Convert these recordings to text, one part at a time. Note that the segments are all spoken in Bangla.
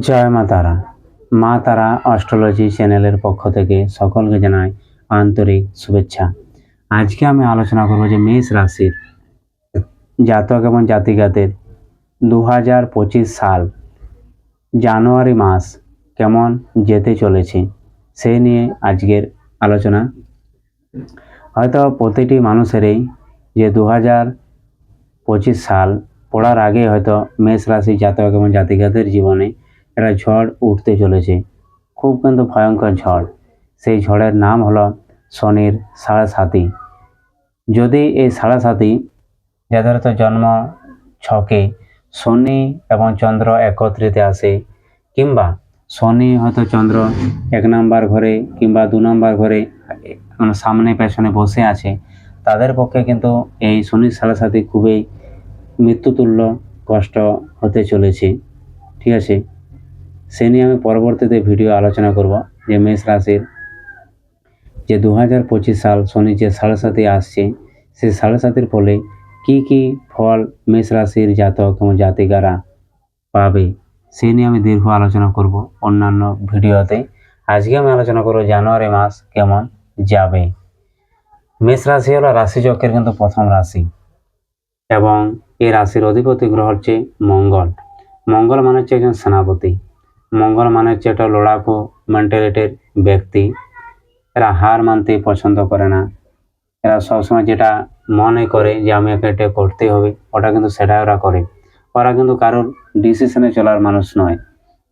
জয় মা তারা। মা তারা অস্ট্রোলজি চ্যানেলের পক্ষ থেকে সকলকে জানাই আন্তরিক শুভেচ্ছা। আজকে আমি আলোচনা করব যে মেষ রাশির জাতক এবং জাতিকাদের দু হাজার পঁচিশ সাল জানুয়ারি মাস কেমন যেতে চলেছে সেই নিয়ে আজকের আলোচনা। হয়তো প্রতিটি মানুষেরই যে দু হাজার পঁচিশ সাল পড়ার আগে হয়তো মেষ রাশি জাতক এবং জাতিকাদের জীবনে একটা ঝড় উঠতে চলেছে। খুব কিন্তু ভয়ঙ্কর ঝড়। সেই ঝড়ের নাম হলো শনির সাড়ে সাতি যদি এই সাড়ে সাতি যাদের জন্ম ছকে শনি এবং চন্দ্র একত্রিতে আসে, কিংবা শনি হয়তো চন্দ্র এক নাম্বার ঘরে কিংবা দু নাম্বার ঘরে মানে সামনে পেছনে বসে আছে, তাদের পক্ষে কিন্তু এই শনির সাড়ে সাতি খুবই মৃত্যুতুল্য কষ্ট হতে চলেছে। ঠিক আছে? সে নিয়ে আমি পরবর্তীতে ভিডিও আলোচনা করব যে মেষ রাশির যে দু হাজার পঁচিশ সাল শনি যে সাড়ে সাথে আসছে সেই সাড়ে সাতির ফলে কি কি ফল মেষ রাশির জাতক এবং জাতিকারা পাবে, সে নিয়ে আমি দীর্ঘ আলোচনা করব অন্যান্য ভিডিওতে। আজকে আমি আলোচনা করব জানুয়ারি মাস কেমন যাবে। মেষ রাশি হলো রাশিচক্রের কিন্তু প্রথম রাশি এবং এই রাশির অধিপতি গ্রহ হচ্ছে মঙ্গল। মঙ্গল মানে হচ্ছে একজন সেনাপতি। মঙ্গল মানে হচ্ছে একটা লড়াকু মেন্টালিটির ব্যক্তি। এরা হার মানতে পছন্দ করে না। এরা সবসময় যেটা মনে করে যে, আমি একে এটা করতে হবে, ওটা কিন্তু সেটা ওরা করে। ওরা কিন্তু কারোর ডিসিশনে চলার মানুষ নয়।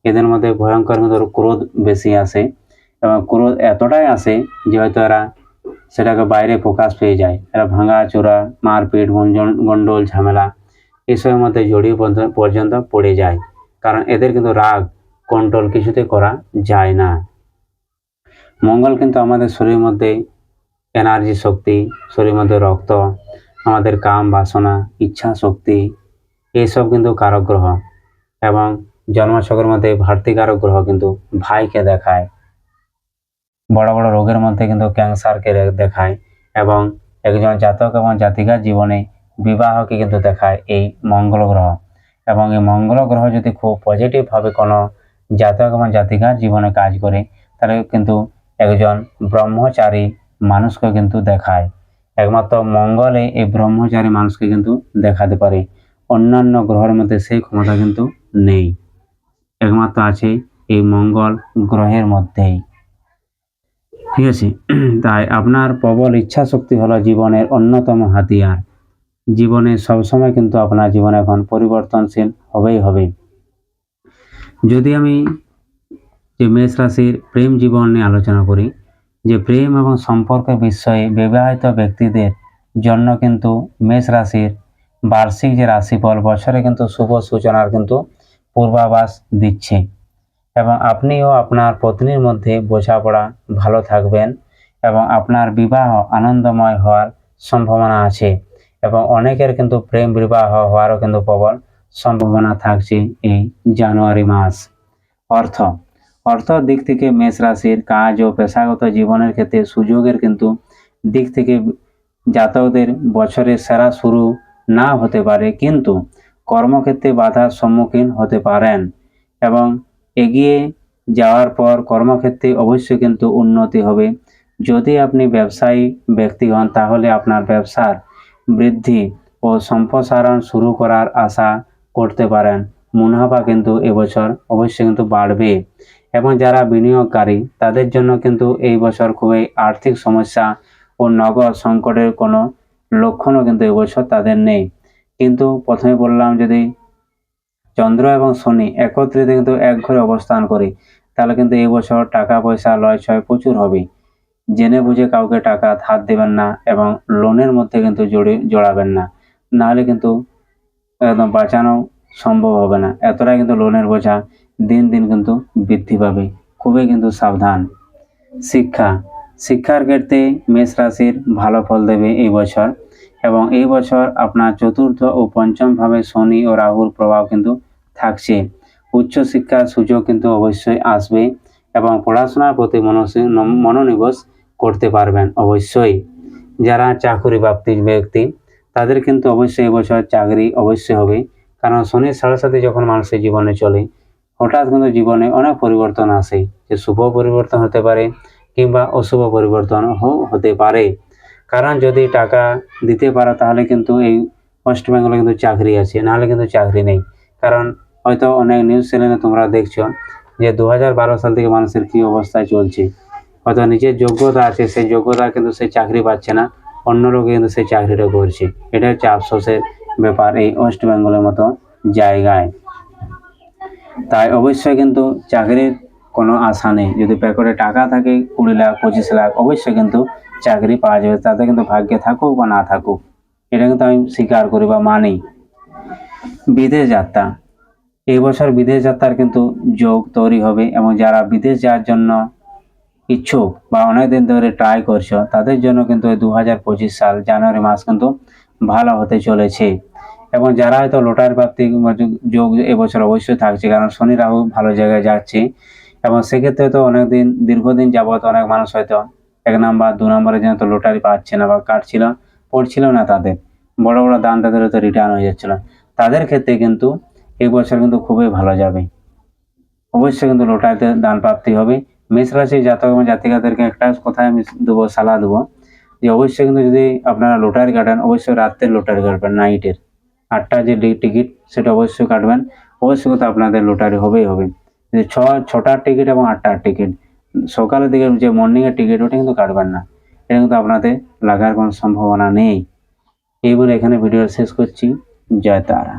এদের মধ্যে ভয়ঙ্কর কিন্তু ক্রোধ বেশি আসে এবং ক্রোধ এতটাই আসে যে, হয়তো এরা সেটাকে বাইরে প্রকাশ পেয়ে যায়। এরা ভাঙা চোরা মারপিট গন্ডোল, ঝামেলা, এসবের মধ্যে জড়িয়ে পর্যন্ত পড়ে যায়। কারণ এদের কিন্তু রাগ কন্ট্রোল কিছুতে করা যায় না। মঙ্গল কিন্তু আমাদের শরীরের মধ্যে এনার্জি শক্তি, শরীরের মধ্যে রক্ত, আমাদের কাম বাসনা, ইচ্ছা শক্তি এইসব কিন্তু কারক গ্রহ। এবং জন্মছকের মধ্যে ভারতী কারক গ্রহ কিন্তু ভাইকে দেখায়। বড় বড় রোগের মধ্যে কিন্তু ক্যান্সারকে দেখায় এবং একজন জাতক এবং জাতিকার জীবনে বিবাহকে কিন্তু দেখায় এই মঙ্গল গ্রহ। এবং এই মঙ্গল গ্রহ যদি খুব পজিটিভভাবে কোনো জাতক এবং জাতিকার জীবনে কাজ করে তাহলে কিন্তু একজন ব্রহ্মচারী মানুষকে কিন্তু দেখায়। একমাত্র মঙ্গলে এই ব্রহ্মচারী মানুষকে কিন্তু দেখাতে পারে। অন্যান্য গ্রহের মধ্যে সেই ক্ষমতা কিন্তু নেই। একমাত্র আছে এই মঙ্গল গ্রহের মধ্যেই। ঠিক আছে, তাই আপনার প্রবল ইচ্ছা শক্তি হলো জীবনের অন্যতম হাতিয়ার। জীবনে সবসময় কিন্তু আপনার জীবন এখন পরিবর্তনশীল হবেই হবে। যদি আমি যে মেষ রাশির প্রেম জীবন নিয়ে আলোচনা করি, যে প্রেম এবং সম্পর্কের বিষয়ে বিবাহিত ব্যক্তিদের জন্য কিন্তু মেষ রাশির বার্ষিক যে রাশিফল, বছরে কিন্তু শুভ সূচনার কিন্তু পূর্বাভাস দিচ্ছে। এবং আপনিও আপনার পত্নীর মধ্যে বোঝাপড়া ভালো থাকবেন এবং আপনার বিবাহ আনন্দময় হওয়ার সম্ভাবনা আছে। এবং অনেকের কিন্তু প্রেম বিবাহ হওয়ারও কিন্তু প্রবল সম্ভাবনা থাকছে এই জানুয়ারি মাস। অর্থ অর্থ দিক থেকে মেষ রাশির কাজ ও পেশাগত জীবনের ক্ষেত্রে সুযোগের কিন্তু দিক থেকে জাতকদের বছরের সেরা শুরু না হতে পারে, কিন্তু কর্মক্ষেত্রে বাধার সম্মুখীন হতে পারেন এবং এগিয়ে যাওয়ার পর কর্মক্ষেত্রে অবশ্যই কিন্তু উন্নতি হবে। যদি আপনি ব্যবসায়ী ব্যক্তি হন, তাহলে আপনার ব্যবসার বৃদ্ধি ও সম্প্রসারণ শুরু করার আশা করতে পারেন। মুনাফা কিন্তু এবছর অবশ্যই কিন্তু বাড়বে। এবং যারা বিনিয়োগকারী, তাদের জন্য কিন্তু এই বছর খুবই আর্থিক সমস্যা ও নগদ সংকটের কোনো লক্ষণও কিন্তু এবছর তাদের নেই। কিন্তু প্রথমে বললাম যদি চন্দ্র এবং শনি একত্রিত কিন্তু এক ঘরে অবস্থান করে, তাহলে কিন্তু এই বছর টাকা পয়সা লয় ছয় প্রচুর হবে। জেনে বুঝে কাউকে টাকা ধার দেবেন না এবং লোনের মধ্যে কিন্তু জড়ি জড়াবেন না। নাহলে কিন্তু একদম বাঁচানো সম্ভব হবে না। এতটাই কিন্তু লোনের বোঝা দিন দিন কিন্তু বৃদ্ধি পাবে। খুবই কিন্তু সাবধান। শিক্ষা। শিক্ষার ক্ষেত্রে মেষ রাশির ভালো ফল দেবে এই বছর এবং এই বছর আপনার চতুর্থ ও পঞ্চম ভাবে শনি ও রাহুর প্রভাব কিন্তু থাকছে। উচ্চশিক্ষার সুযোগ কিন্তু অবশ্যই আসবে এবং পড়াশোনার প্রতি মনোনিবেশ করতে পারবেন অবশ্যই। যারা চাকরি প্রাপ্তির ব্যক্তি তাদের কিন্তু অবশ্যই এবছর চাকরি অবশ্যই হবে। কারণ শনির সাড়ে সাথে যখন মানুষের জীবনে চলে, হঠাৎ কিন্তু জীবনে অনেক পরিবর্তন আসে। যে শুভ পরিবর্তন হতে পারে কিংবা অশুভ পরিবর্তন হতে পারে। কারণ যদি টাকা দিতে পারো, তাহলে কিন্তু এই ওয়েস্ট বেঙ্গলে কিন্তু চাকরি আছে, নাহলে কিন্তু চাকরি নেই। কারণ হয়তো অনেক নিউজ চ্যানেলে তোমরা দেখছ যে দু হাজার বারো সাল থেকে মানুষের কী অবস্থায় চলছে। হয়তো নিজের যোগ্যতা আছে, সেই যোগ্যতা কিন্তু সে চাকরি পাচ্ছে না। অন্য লোকে কিন্তু সেই চাকরিটা করছে। এটা হচ্ছে আফসোসের ব্যাপার এই ওয়েস্ট বেঙ্গলের মতো জায়গায়। তাই অবশ্যই কিন্তু চাকরির কোনো আশা নেই। যদি প্যাকেটে টাকা থাকে কুড়ি লাখ, পঁচিশ লাখ, অবশ্যই কিন্তু চাকরি পাওয়া যাবে। তাতে কিন্তু ভাগ্যে থাকুক বা না থাকুক, এটা কিন্তু আমি স্বীকার করি বা মানি। বিদেশ যাত্রা, এই বছর বিদেশ যাত্রার কিন্তু যোগ তৈরি হবে এবং যারা বিদেশ যাওয়ার জন্য ইচ্ছুক বা অনেকদিন ধরে ট্রাই করছ, তাদের জন্য কিন্তু দু হাজার পঁচিশ সাল জানুয়ারি মাস কিন্তু ভালো হতে চলেছে। এবং যারা হয়তো লোটার প্রাপ্তি যোগ এবছর অবশ্যই থাকছে, কারণ শনি রাহু ভালো জায়গায় যাচ্ছে। এবং সেক্ষেত্রে তো অনেকদিন, দীর্ঘদিন যাবত অনেক মানুষ হয়তো এক নাম্বার, দু নম্বরের জন্য তো লোটারি পাচ্ছে না বা কাটছিল, পড়ছিল না তাদের। বড় বড় দান তাদের হয়তো রিটার্ন হয়ে যাচ্ছিল। তাদের ক্ষেত্রে কিন্তু এই বছর কিন্তু খুবই ভালো যাবে। অবশ্যই কিন্তু লোটারিতে দান প্রাপ্তি হবে। মেষ রাশি জাতক এবং জাতিকাদেরকে একটা কথায় আমি দেবো সালা দেবো, যে অবশ্যই কিন্তু যদি আপনারা লোটারি কাটেন, অবশ্যই রাত্রের লোটারি কাটবেন, নাইটের। আটটা যে টিকিট, সেটা অবশ্যই কাটবেন। অবশ্যই কিন্তু আপনাদের লোটারি হবেই হবে। যে ছ, ছটার টিকিট এবং আটটার টিকিট। সকালের দিকে যে মর্নিংয়ের টিকিট, ওটা কিন্তু কাটবেন না। এটা কিন্তু আপনাদের লাগার কোনো সম্ভাবনা নেই। এই বলে এখানে ভিডিও শেষ করছি। জয় তারা।